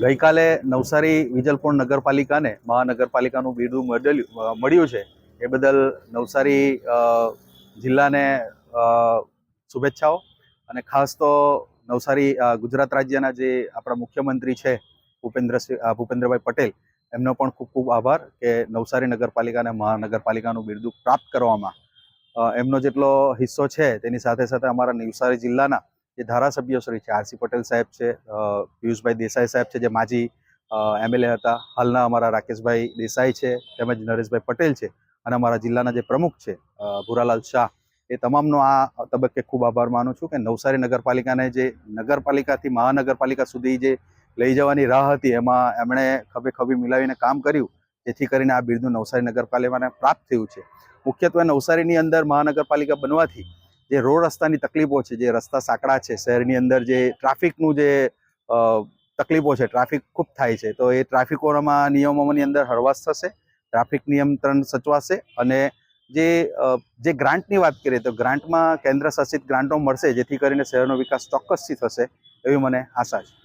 ગઈકાલે નવસારી વિજલપુર નગરપાલિકાને મહાનગરપાલિકાનું બિરદું મળેલું મળ્યું છે. એ બદલ નવસારી જિલ્લાને શુભેચ્છાઓ. અને ખાસ તો નવસારી ગુજરાત રાજ્યના જે આપણા મુખ્યમંત્રી છે ભૂપેન્દ્રસિંહ અ, ભૂપેન્દ્રભાઈ પટેલ એમનો પણ ખૂબ ખૂબ આભાર કે નવસારી નગરપાલિકાને મહાનગરપાલિકાનું બિરદું પ્રાપ્ત કરવામાં. એમનો જેટલો હિસ્સો છે તેની સાથે સાથે અમારા નવસારી જિલ્લાના જે ધારાસભ્યો શ્રી છે, આરસી પટેલ સાહેબ છે પિયુષભાઈ દેસાઈ સાહેબ છે, જે માજી એમએલએ હતા. હાલના અમારા રાકેશભાઈ દેસાઈ છે, તેમજ નરેશભાઈ પટેલ છે અને અમારા જિલ્લાના જે પ્રમુખ છે ભૂરાલાલ શાહ. એ તમામનો આ તબક્કે ખૂબ આભાર માનું છું કે નવસારી નગરપાલિકાને જે નગરપાલિકાથી મહાનગરપાલિકા સુધી જે લઈ જવાની રાહ હતી, એમાં એમણે ખભે ખભી મિલાવીને કામ કર્યું, જેથી કરીને આ બિરદું નવસારી નગરપાલિકાને પ્રાપ્ત થયું છે. મુખ્યત્વે નવસારીની અંદર મહાનગરપાલિકા બનવાથી જે રોડ રસ્તાની તકલીફો છે, જે રસ્તા સાંકડા છે, શહેરની અંદર જે ટ્રાફિકનું જે તકલીફો છે, ટ્રાફિક ખૂબ થાય છે, તો એ ટ્રાફિકોમાં નિયમોની અંદર હળવાશ થશે, ટ્રાફિક નિયંત્રણ સચવાશે અને જે જે ગ્રાન્ટની વાત કરીએ તો ગ્રાન્ટમાં કેન્દ્ર શાસિત ગ્રાન્ટો મળશે, જેથી કરીને શહેરનો વિકાસ ચોક્કસથી થશે, એવી મને આશા છે.